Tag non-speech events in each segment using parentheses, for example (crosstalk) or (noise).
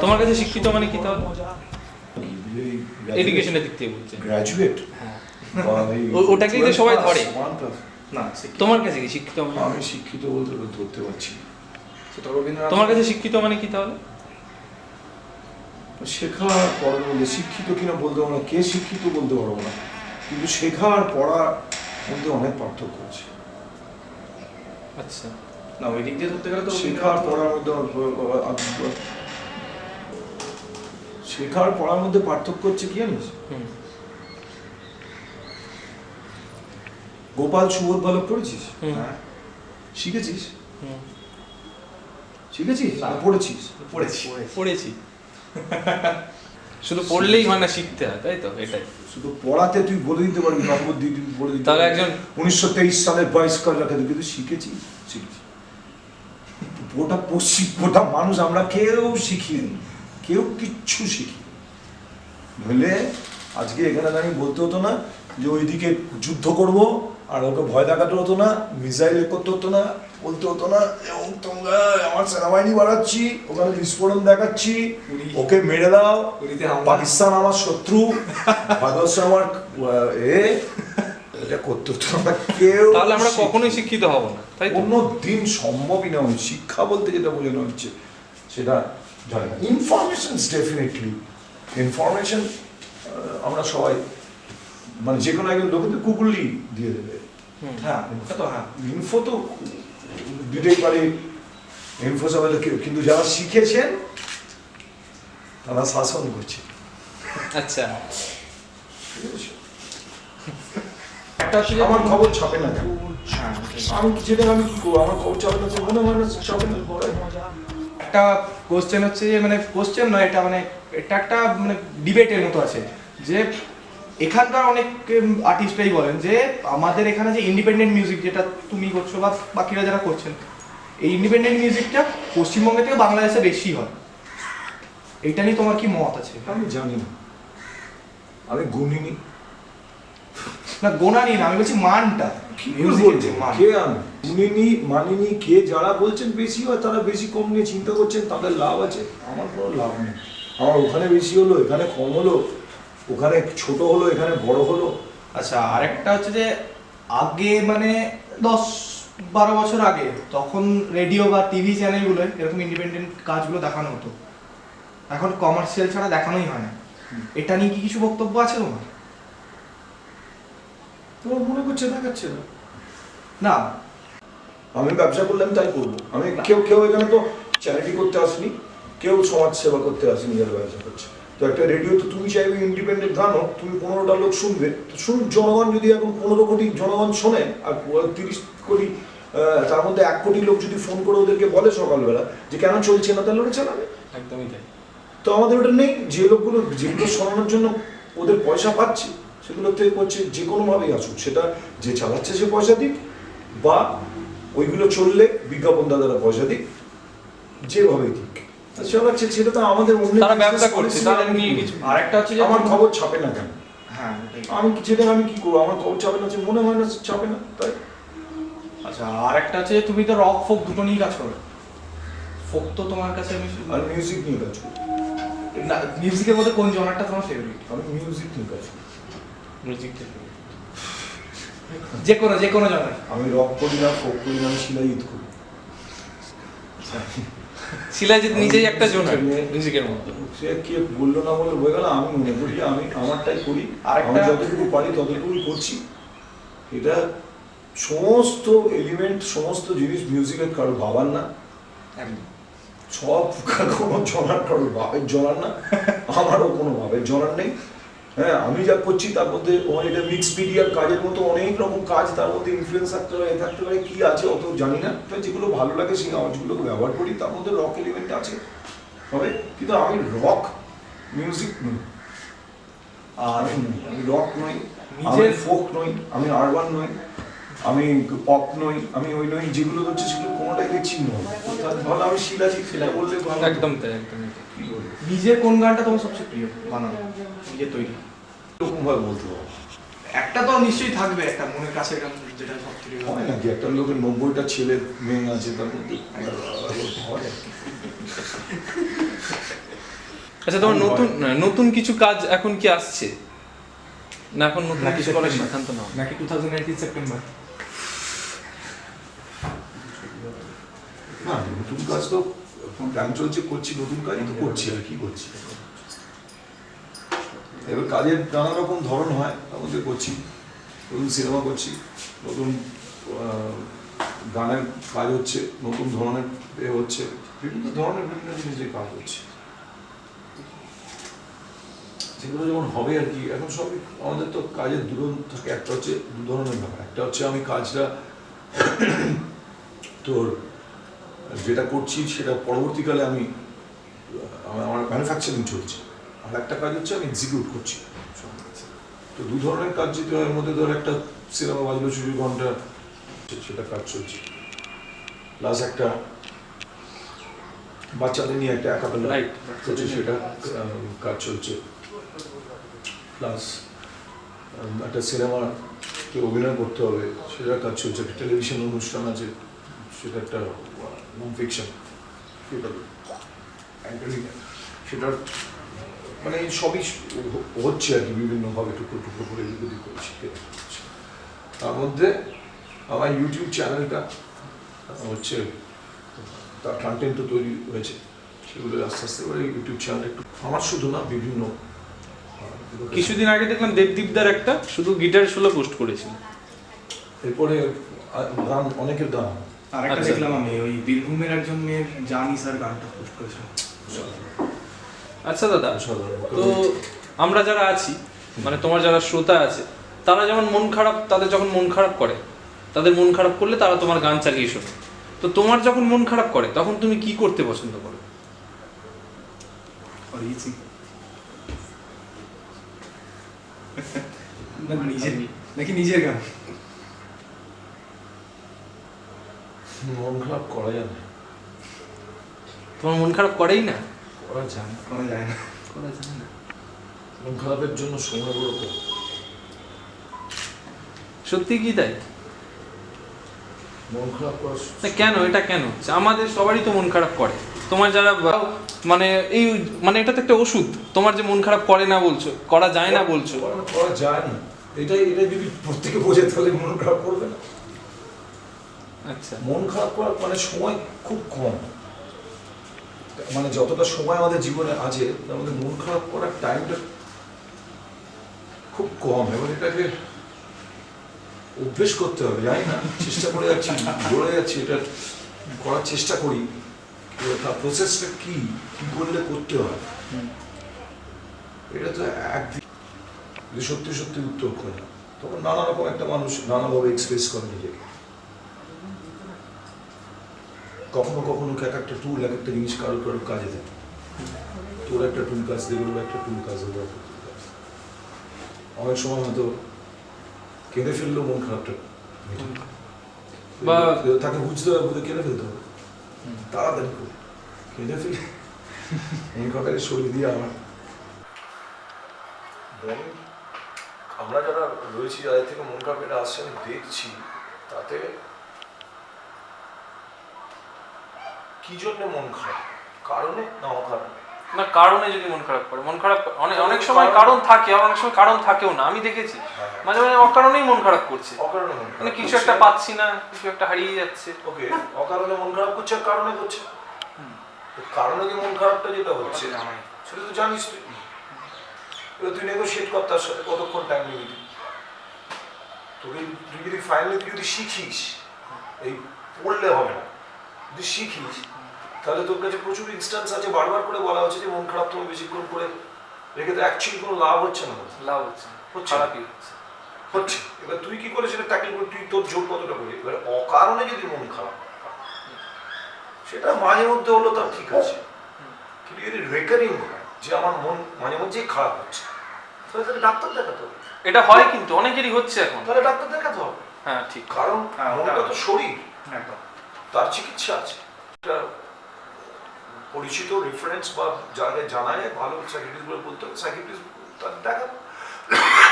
তোমার কাছে শিক্ষিত মানে কি তাহলে এডুকেশনের দিক থেকে বলছে। গ্র্যাজুয়েট ও- ওটাকেই তো সবাই ধরে। না তোমার কাছে কি শিক্ষিত মানে? আমি শিক্ষিত বলতে ধরতে পারছি সেটা রবীন্দ্রনাথ তোমার কাছে শিক্ষিত মানে কি তাহলে? শেখা আর পড়ার মধ্যে শিক্ষিত কিনা বলতে পারব না। কে শিক্ষিত বলতে পারব না। কিন্তু শেখা আর পড়ার মধ্যে অনেক পার্থক্য আছে। আচ্ছা। না ওই দিক দিয়ে ধরতে গেলে তো শেখা আর পড়ার মধ্যে অনেক- শেখা আর পড়ার মধ্যে পার্থক্য হচ্ছে কি জানিস? হুম। গোপাল সুবোধ বালক পড়েছিস? হুম। হ্যাঁ। শিখেছিস? হুম। শিখেছিস? পড়েছিস? পড়েছি। পড়েছি। (laughs) শুধু পড়লেই হয় না শিখতে হয় তাই তো? এটাই। শুধু পড়াতে তুই বলে দিতে পারবি নম্বর দিয়ে তুই বলে দিতে তাহলে একজন উনিশশো তেইশ সালের কাল রাখা কিন্তু শিখেছি শিখেছি গোটা পশ্চিম গোটা মানুষ আমরা কেউ শিখিনি। কেউ কিচ্ছু শিখি নইলে আজকে এখানে দাঁড়িয়ে বলতে হতো না যে ওইদিকে যুদ্ধ করব আর ওকে ভয় দেখাতে হতো না মিসাইল করতে হতো না বলতে হতো না এবং তোমরা আমার সেনাবাহিনী বাড়াচ্ছি ওখানে বিস্ফোরণ দেখাচ্ছি ওকে মেরে দাও পাকিস্তান আমার শত্রু ভারতবর্ষ আমার এ এটা করতে হতো না কেউ তাহলে আমরা কখনোই শিক্ষিত হব না তাই কোনো দিন সম্ভবই নয় শিক্ষা বলতে যেটা বোঝানো হচ্ছে সেটা জানি না ইনফরমেশন ডেফিনেটলি ইনফরমেশন আমরা সবাই মানে যে কোনো একজন লোকে তো গুগলি দিয়ে দেবে। হ্যাঁ তো হ্যাঁ। ইনফো তো দিতেই পারে। ইনফো সবাই কিন্তু যারা শিখেছেন তারা শাসন করছে। আচ্ছা। আমার খবর ছাপে না হ্যাঁ আমি যেটা আমি কি করব আমার খবর ছাপে না মনে হয় ছাপে না। একটা কোশ্চেন হচ্ছে যে মানে কোশ্চেন নয়, এটা মানে এটা একটা মানে ডিবেটের মতো আছে। যে এখানকার অনেক আর্টিস্টরাই বলেন যে, আমাদের এখানে যে ইন্ডিপেন্ডেন্ট মিউজিক যেটা তুমি করছ বা বাকিরা যারা করছেন, এই ইন্ডিপেন্ডেন্ট মিউজিকটা পশ্চিমবঙ্গে থেকে বাংলাদেশে বেশি হয়। এইটা নিয়ে তোমার কি মত আছে? আমি জানি না। আমি গুনিনি। না গোনা নিয়ে না আমি বলছি মানটা। মান। গুনিনি মানিনি কে যারা বলছেন বেশি হয় তারা বেশি কম নিয়ে চিন্তা করছেন তাদের লাভ আছে? আমার কোনো লাভ নেই। আমার ওখানে বেশি হলো এখানে কম হলো ওখানে ছোট হলো এখানে বড় হলো। আচ্ছা আরেকটা হচ্ছে যে আগে মানে দশ বারো বছর আগে তখন রেডিও বা টিভি চ্যানেলগুলো এরকম ইন্ডিপেন্ডেন্ট কাজগুলো দেখানো হতো। এখন কমার্শিয়াল ছাড়া দেখানোই হয় না। এটা নিয়ে কি কিছু বক্তব্য আছে তোমার? তোমার মনে করছে দেখাচ্ছে না। না আমি ব্যবসা করলাম তাই করব। আমি কেউ কেউ এখানে তো চ্যারিটি করতে আসনি কেউ সমাজ সেবা করতে আসেনি যারা ব্যবসা করছে। তো একটা রেডিও তো তুমি চাইবে ইন্ডিপেন্ডেন্ট গান হোক তুমি পনেরোটা লোক শুনবে। তো শুন জনগণ যদি এখন পনেরো কোটি জনগণ শোনে আর তিরিশ কোটি তার মধ্যে এক কোটি লোক যদি ফোন করে ওদেরকে বলে সকালবেলা যে কেন চলছে না তাহলে ওটা চালাবে। একদমই তাই। তো আমাদের ওটা নেই যে লোকগুলো যেগুলো শোনানোর জন্য ওদের পয়সা পাচ্ছে সেগুলো থেকে করছে যে কোনোভাবেই আসুক সেটা যে চালাচ্ছে সে পয়সা দিক বা ওইগুলো চললে বিজ্ঞাপন দাদারা পয়সা দিক যেভাবেই দিক। তা চালাচ্ছে সেটা তো আমাদের তারা ব্যবসা করছে তারা আমি নিয়ে কিছু আরেকটা হচ্ছে যে আমার খবর ছাপে না কেন? হ্যাঁ। আমি যেটা আমি কি করব? আমার খবর ছাপে না যে মনে হয় না ছাপে না তাই। আচ্ছা আরেকটা হচ্ছে যে তুমি তো রক ফোক দুটো নিয়ে কাজ করো। ফোক তো তোমার কাছে আমি আর মিউজিক নিয়ে কাজ করি। না মিউজিকের মধ্যে কোন জনারটা তোমার ফেভারিট আমি মিউজিক নিয়ে কাজ করি। মিউজিক যে কোনো যে কোনো জনার আমি রক করি না ফোক করি না আমি শিলাই ঈদ করি। শিলাজিৎ নিজেই একটা জোন মিউজিকের মধ্যে সে কে বলল না বলে হয়ে গেল আমি মনে করি আমি আমারটাই করি। আরেকটা- আমি যতটুকু পারি ততটুকুই করছি। এটা সমস্ত এলিমেন্ট সমস্ত জিনিস মিউজিকের কারও ভাবার না। সব কোনো জনার কারোর ভাবের জনার না। আমারও কোনো ভাবের জনার নেই। হ্যাঁ আমি যা করছি তার মধ্যে এটা মিক্স মিডিয়ার কাজের মতো অনেক রকম কাজ তার মধ্যে ইনফ্লুয়েন্স থাকতে পারে থাকতে পারে কি আছে অত জানি না। তো যেগুলো ভালো লাগে সেই আওয়াজগুলোকে ব্যবহার করি তার মধ্যে রক এলিমেন্ট আছে। তবে কিন্তু আমি রক মিউজিক নই। আর আমি রক নই আমি ফোক নই আমি আরবান নই আমি পপ নই আমি ওই নই যেগুলো হচ্ছে সেগুলো কোনোটাই দেখছি নয় তাহলে ভালো আমি শিলাজি শিলা বললে একদম তাই বলব? নিজের কোন গানটা তোমার সবচেয়ে প্রিয় বানানো? নিজের তৈরি। এরকম ভাবে বলতে পারব একটা তো নিশ্চয়ই থাকবে একটা মনের কাছে যেটা সব থেকে হয় নাকি একটা লোকের নব্বইটা ছেলে মেয়ে আছে তার মধ্যে। আচ্ছা তোমার নতুন না, নতুন কিছু কাজ এখন কি আসছে? না এখন নতুন কিছু করার সিদ্ধান্ত নাও। নাকি টু থাউজেন্ড নাইনটিন সেপ্টেম্বর? না নতুন কাজ তো এখন প্ল্যান চলছে করছি নতুন কাজ তো করছি। আর কি করছি? এবার কাজের নানা রকম ধরন হয় মধ্যে করছি, নতুন সিনেমা করছি, নতুন গানের কাজ হচ্ছে, নতুন ধরনের এ হচ্ছে, বিভিন্ন ধরনের বিভিন্ন জিনিসের কাজ হচ্ছে। সেগুলো যেমন হবে আর কি, এখন সবই আমাদের তো কাজের দুরন্ত থাকে একটা হচ্ছে দু ধরনের ব্যাপার, একটা হচ্ছে আমি কাজটা তোর যেটা করছি সেটা পরবর্তীকালে আমি, আমার ম্যানুফ্যাকচারিং চলছে। আর একটা কাজ হচ্ছে আমি এক্সিকিউট করছি। তো দু ধরনের কাজ যেতে হয়। এর মধ্যে ধর একটা সিনেমা বাজলো চুরি ঘণ্টা সেটা কাজ চলছে। প্লাস একটা বাচ্চাদের নিয়ে একটা একাপেলা রাইট চলছে সেটা কাজ চলছে। প্লাস একটা সিনেমা কে অভিনয় করতে হবে সেটা কাজ চলছে। একটা টেলিভিশন অনুষ্ঠান আছে সেটা একটা নন ফিকশন সেটা অ্যাঙ্কারিং সেটার মানে সবই হচ্ছে আর কি বিভিন্নভাবে টুকরো টুকরো করে এদিক ওদিক করে তার মধ্যে আমার ইউটিউব চ্যানেলটা হচ্ছে তার কন্টেন্টও তৈরি হয়েছে সেগুলো আস্তে আস্তে করে ইউটিউব চ্যানেল একটু আমার শুধু না বিভিন্ন কিছুদিন আগে দেখলাম দেবদীপদার একটা শুধু গিটার সোলো পোস্ট করেছিল। এরপরে গান অনেকের গান। আর একটা আচ্ছা। দেখলাম আমি ওই বীরভূমের একজন মেয়ের জানি স্যার গানটা পোস্ট করেছিল। আচ্ছা দাদা তো আমরা যারা আছি মানে তোমার যারা শ্রোতা আছে তারা যেমন মন খারাপ তাদের যখন মন খারাপ করে তাদের মন খারাপ করলে তারা তোমার গান চালিয়ে শোনে। তো তোমার যখন মন খারাপ করে তখন তুমি কি করতে পছন্দ করো? নাকি নিজের গান? মন খারাপ করা যায় না। তোমার মন খারাপ করেই না? করা যায় না। করা যায় না। করা যায় না। মন খারাপের জন্য সময় বড় কম। সত্যি কি তাই? মন খারাপ কেন? এটা কেন? আমাদের সবারই তো মন খারাপ করে। তোমার যারা মানে এই মানে এটা তো একটা ওষুধ। তোমার যে মন খারাপ করে না বলছো করা যায় না বলছো। করা- করা যায় না। এটাই এটা যদি প্রত্যেকে বোঝে তাহলে মন খারাপ করবে না। আচ্ছা। মন খারাপ করার মানে সময় খুব কম। মানে যতটা সময় আমাদের জীবনে আছে, তার মধ্যে মন খারাপ করার টাইমটা খুব কম। এবার এটাকে অভ্যেস করতে হবে। জানি না, চেষ্টা করে যাচ্ছি জোরে যাচ্ছি, এটা করার চেষ্টা করি। তার প্রসেসটা কি? কি করলে করতে হয়? এটা তো একদিন সত্যি সত্যি উত্তর করে, তখন নানা রকম একটা মানুষ নানাভাবে এক্সপ্রেস করে নিজেকে। কখনো কখনো এক একটা টুল এক একটা জিনিস কারোর কারোর কাজে দেয়। তোর একটা টুল কাজ দেবে ওর একটা টুল কাজ দেবে একটা tool কাজ। অনেক সময় হয়তো কেঁদে ফেললেও মন খারাপটা বা- তাকে বুঝতে হবে বোধহয় কেঁদে ফেলতে হবে। তাড়াতাড়ি করে। কেঁদে ফেলে। মন খারাপের শরীর দিয়ে আমার। আমরা যারা রয়েছি যাদের থেকে মন খারাপ এটা আসছে আমি দেখছি তাতে কি জন্য মন খারাপ? কারণে না অকারণে? না কারণে যদি মন খারাপ করে মন খারাপ অনেক অনেক সময় কারণ থাকে অনেক সময় কারণ থাকেও না আমি দেখেছি। মাঝে মাঝে অকারণেই মন খারাপ করছে। অকারণে মানে কিছু একটা পাচ্ছি না কিছু একটা হারিয়ে যাচ্ছে। ওকে অকারণে মন খারাপ করছে আর কারণে করছে কারণে যে মন খারাপটা যেটা হচ্ছে? সেটা তো জানিস তুই। এবার তুই নেগোশিয়েট কর তার সাথে কতক্ষণ টাইম নিবি তুই? তোকে তুই যদি ফাইনালি তুই যদি শিখিস এই পড়লে হবে না। যদি শিখিস তাহলে তোর কাছে প্রচুর ইনস্ট্যান্স আছে বারবার করে বলা হচ্ছে যে মন খারাপ তুমি বেশিক্ষণ করে রেখে তো অ্যাকচুয়ালি কোনো লাভ হচ্ছে না লাভ হচ্ছে হচ্ছে। খারাপই হচ্ছে। হচ্ছে। এবার তুই কি করে সেটা ট্যাকেল করে তুই তোর জোর কতটা করে? এবার অকারণে যদি মন খারাপ সেটা মাঝে মধ্যে হলো তার ঠিক আছে। কিন্তু যদি রেকারিং হয় যে আমার মন মাঝে মধ্যেই খারাপ হচ্ছে তাহলে তাকে ডাক্তার দেখাতে হবে। এটা হয় কিন্তু অনেকেরই হচ্ছে এখন। তাহলে ডাক্তার দেখাতে হবে। হ্যাঁ ঠিক। কারণ হ্যাঁ, মনটা তো শরীর। একদম। তার চিকিৎসা আছে। একটা পরিচিত রেফারেন্স বা যাকে জানা যায় ভালো সাইকিট্রিস্ট বলে বলতে হবে সাইকিট্রিস্ট তার দেখা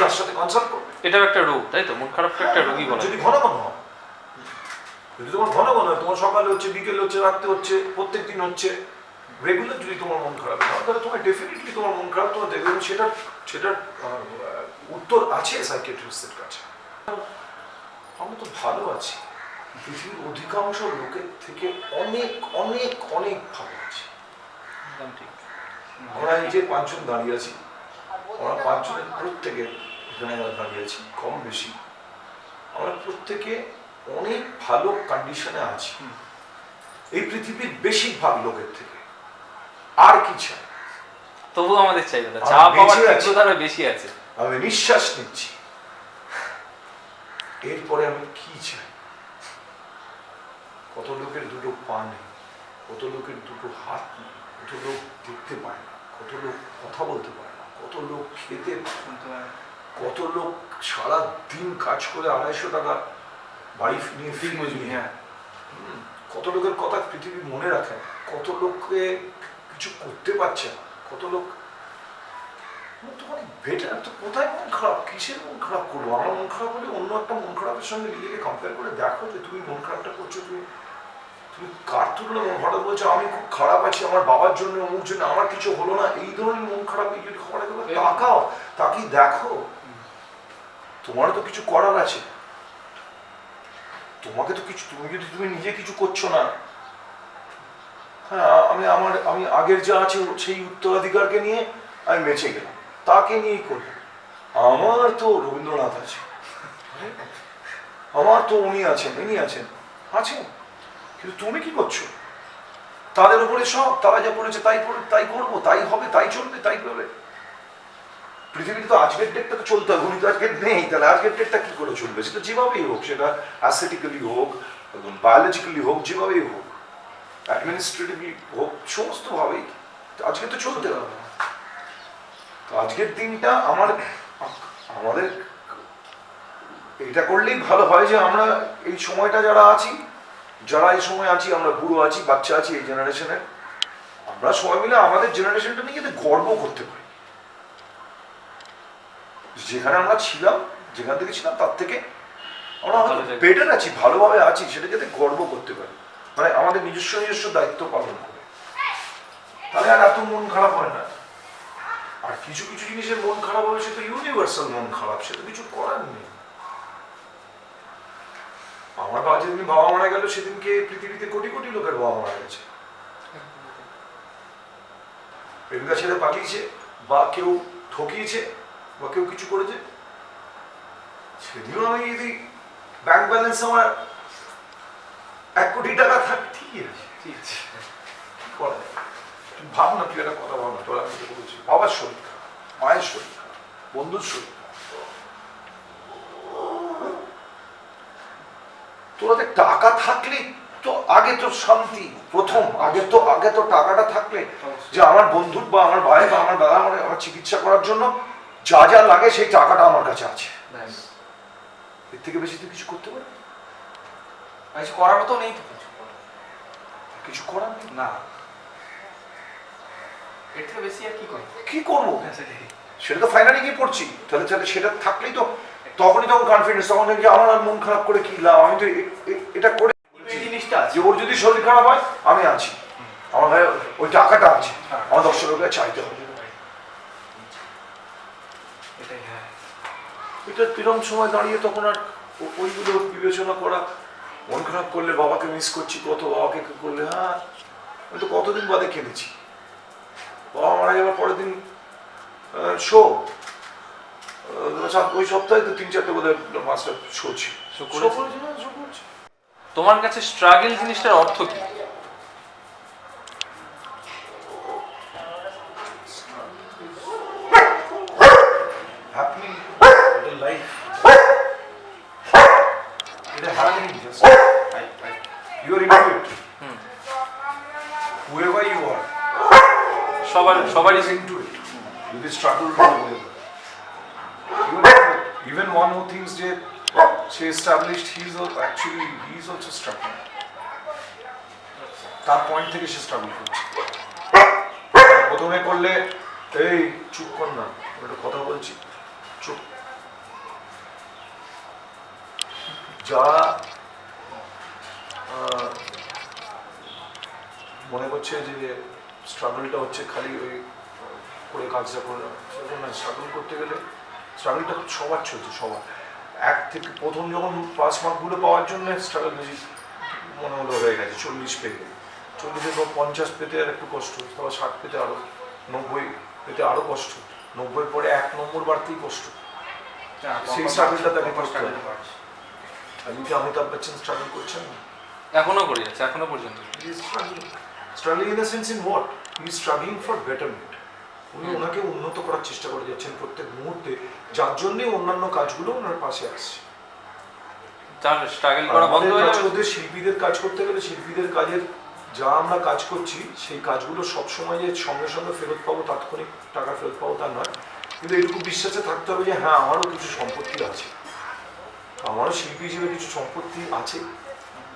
তার সাথে কনসাল্ট করবে। এটাও একটা রোগ তাই তো? মন খারাপটা একটা রোগই বলা যদি ঘন ঘন হয়। যদি তোমার ঘন ঘন হয় তোমার সকালে হচ্ছে বিকেলে হচ্ছে রাত্রে হচ্ছে প্রত্যেক দিন হচ্ছে রেগুলার যদি তোমার মন খারাপ হয় তাহলে তোমার ডেফিনেটলি তোমার মন খারাপ তোমার দেখবে এবং সেটার উত্তর আছে সাইকেট্রিস্টের কাছে। আমরা তো ভালো আছি। পৃথিবীর অধিকাংশ লোকের থেকে অনেক অনেক অনেক ভালো। আমরা এই যে পাঁচজন দাঁড়িয়ে আছি আমরা পাঁচজনের এখানে দাঁড়িয়ে আছি কম বেশি। আমরা প্রত্যেকে অনেক ভালো কন্ডিশনে আছি। এই পৃথিবীর বেশিরভাগ লোকের থেকে। আর কি চাই? তবুও আমাদের চাইবে না চা পাওয়ার বেশি আছে। আমি নিঃশ্বাস নিচ্ছি। এরপরে আমি কি চাই? কত লোকের দুটো পা নেই কত লোকের দুটো হাত নেই। লোক দেখতে পায় না কত লোক কথা বলতে পারে না কত লোক খেতে কত লোক সারা দিন কাজ করে আড়াইশো টাকা বাড়ি নিয়ে ফির মজুরি হ্যাঁ। কত লোকের কথা পৃথিবী মনে রাখে না কত লোককে কিছু করতে পারছে না কত লোক বেটার তো কোথায় মন খারাপ কিসের মন খারাপ করব? আমার মন খারাপ হলে অন্য একটা মন খারাপের সঙ্গে নিজেকে কম্পেয়ার করে দেখো যে তুমি মন খারাপটা করছ তুমি তুমি কার তুলনা হঠাৎ বলছো আমি খুব খারাপ আছি আমার বাবার জন্য অমুক জন্য আমার কিছু হলো না এই ধরনের মন খারাপ এই যদি খবরে তাকাও তাকিয়ে দেখো। তোমারও তো কিছু করার আছে। তোমাকে তো কিছু তুমি যদি তুমি নিজে কিছু করছ না। হ্যাঁ আমি আমার আমি আগের যা আছে সেই উত্তরাধিকারকে নিয়ে আমি বেঁচে গেলাম। তাকে নিয়েই করি আমার তো রবীন্দ্রনাথ আছে। আমার তো উনি আছেন ইনি আছেন। আছেন? কিন্তু তুমি কি করছ? তাদের উপরে সব, তারা যা করেছে তাই তাই করব, তাই হবে, তাই চলবে, তাই করবে। পৃথিবীতে তো আজকের ডেটটা তো চলতে হবে, উনি তো আজকের নেই, তাহলে আজকের ডেটটা কি করে চলবে? সেটা যেভাবেই হোক, সেটা অ্যাসেটিক্যালি হোক বায়োলজিক্যালি হোক, যেভাবেই হোক অ্যাডমিনিস্ট্রেটিভলি হোক, সমস্তভাবেই আজকে তো চলতে হবে। তো আজকের দিনটা আমার, আমাদের এটা করলেই ভালো হয় যে আমরা এই সময়টা যারা আছি যারা এই সময় আছি আমরা বুড়ো আছি বাচ্চা আছি এই জেনারেশনের আমরা সবাই মিলে আমাদের জেনারেশনটা নিয়ে যাতে গর্ব করতে পারি। যেখানে আমরা ছিলাম যেখান থেকে ছিলাম তার থেকে আমরা। বেটার আছি ভালোভাবে আছি সেটা যাতে গর্ব করতে পারি। মানে আমাদের নিজস্ব নিজস্ব দায়িত্ব পালন করে। তাহলে আর এত মন খারাপ হয় না। আর কিছু কিছু জিনিসের মন খারাপ হবে সেটা ইউনিভার্সাল মন খারাপ সেটা কিছু করার নেই আমার বাবা যেদিন বাবা মারা গেল সেদিনকে পৃথিবীতে কোটি কোটি লোকের বাবা মারা গেছে। প্রেমিকা ছেড়ে পালিয়েছে বা কেউ ঠকিয়েছে বা কেউ কিছু করেছে। সেদিনও আমি যদি ব্যাংক ব্যালেন্স আমার এক কোটি টাকা থাকে ঠিকই আছে। ঠিক আছে। কি করা যায়? তুই একটা কথা ভাব না তোরা আমি বলছি বাবার শরীর খারাপ মায়ের শরীর খারাপ বন্ধুর শরীর দেখ টাকা থাকলে তো আগে তো শান্তি প্রথম। আগে তো আগে তো টাকাটা থাকলে যে আমার বন্ধুর বা আমার ভাই বা আমার দাদা আমার আমার চিকিৎসা করার জন্য যা যা লাগে সেই টাকাটা আমার কাছে আছে। এর থেকে বেশি তুই কিছু করতে কিছু করার মতো নেই তো কিছু কিছু করার নেই? না। এর থেকে বেশি আর কি করে কি করব? সেটা তো ফাইনালি গিয়ে পড়ছি। তাহলে তাহলে সেটা থাকলেই তো তখনই তখন কনফিডেন্স তখন দেখি আমার আর মন খারাপ করে কি লাভ? আমি তো এটা করে জিনিসটা আছে। যে ওর যদি শরীর খারাপ হয় আমি আছি আমার গায়ে ওই টাকাটা আছে আমার দর্শকের কাছে চাইতে হবে। হ্যাঁ। এটা কিরম সময় দাঁড়িয়ে তখন আর ওইগুলো বিবেচনা করা মন খারাপ করলে বাবাকে মিস করছি কত বাবাকে কি করলে হ্যাঁ। আমি তো কতদিন বাদে কেঁদেছি বাবা মারা যাওয়ার পরের দিন শো। ওই সপ্তাহে তো তিন চারটে মাস্টার শো ছিল। Show শো তোমার কাছে স্ট্রাগল জিনিসটার অর্থ কি? Established, he is al- actually he is also struggling. তার পয়েন্ট থেকে সে স্ট্রাগল করছে। প্রথমে করলে এই চুপ কর না একটা কথা বলছি চুপ। যারা মনে করছে যে স্ট্রাগলটা হচ্ছে খালি ওই করে কাজটা করে সেরকম না স্ট্রাগল করতে গেলে স্ট্রাগলটা সবার চলছে সবার। এক থেকে প্রথম যখন পাস মার্কগুলো পাওয়ার জন্য স্ট্রাগল বেশি মনে হলো হয়ে গেছে চল্লিশ পেতে চল্লিশের পর পঞ্চাশ পেতে আর একটু কষ্ট তারপর ষাট পেতে আরও নব্বই পেতে আরও কষ্ট নব্বই পরে এক নম্বর বাড়তেই কষ্ট সেই struggle টা তাকে করতে হবে। কি অমিতাভ বচ্চন স্ট্রাগল করছেন এখনও করে যাচ্ছে এখনও পর্যন্ত He is struggling. Struggling in the sense in what? He উনি ওনাকে উন্নত করার চেষ্টা করে যাচ্ছেন প্রত্যেক মুহূর্তে। যার জন্যই অন্যান্য কাজগুলো ওনার পাশে আসছে। শিল্পীদের কাজ করতে গেলে শিল্পীদের কাজের যা আমরা কাজ করছি সেই কাজগুলো সবসময় যে সঙ্গে সঙ্গে ফেরত পাবো তাৎক্ষণিক টাকা ফেরত পাবো তা নয়। কিন্তু এটুকু বিশ্বাসে থাকতে হবে যে হ্যাঁ আমারও কিছু সম্পত্তি আছে। আমারও শিল্পী হিসেবে কিছু সম্পত্তি আছে।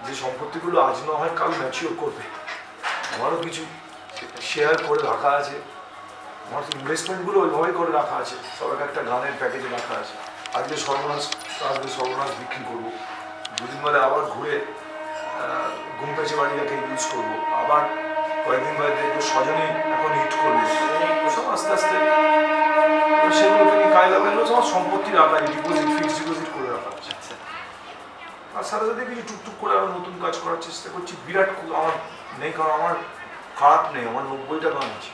যে সম্পত্তিগুলো আজ না হয় কাল ম্যাচিওর করবে। আমারও কিছু শেয়ার করে রাখা আছে। আমার ইনভেস্টমেন্টগুলো ওইভাবেই করে রাখা আছে। সব একটা গানের প্যাকেজে রাখা আছে। আজকে সর্বনাশ আজকে সর্বনাশ বিক্রি করব। দুদিন বাদে আবার ঘুরে ঘুম পেঁচে বাড়িটাকে ইউজ করব। আবার কয়েকদিন বাদে দেখব সজনেই এখন হিট করব। সব আস্তে আস্তে সেগুলো থেকে কাজ লাগাইলেও আমার সম্পত্তি রাখা আছে ডিপোজিট ফিক্সড ডিপোজিট করে রাখা আছে। আচ্ছা। আর সাথে সাথে কিছু টুকটুক করে আরও নতুন কাজ করার চেষ্টা করছি। বিরাট আমার নেই কারণ আমার খারাপ নেই আমার নব্বইটা গান আছে।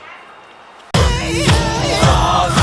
yeah, yeah.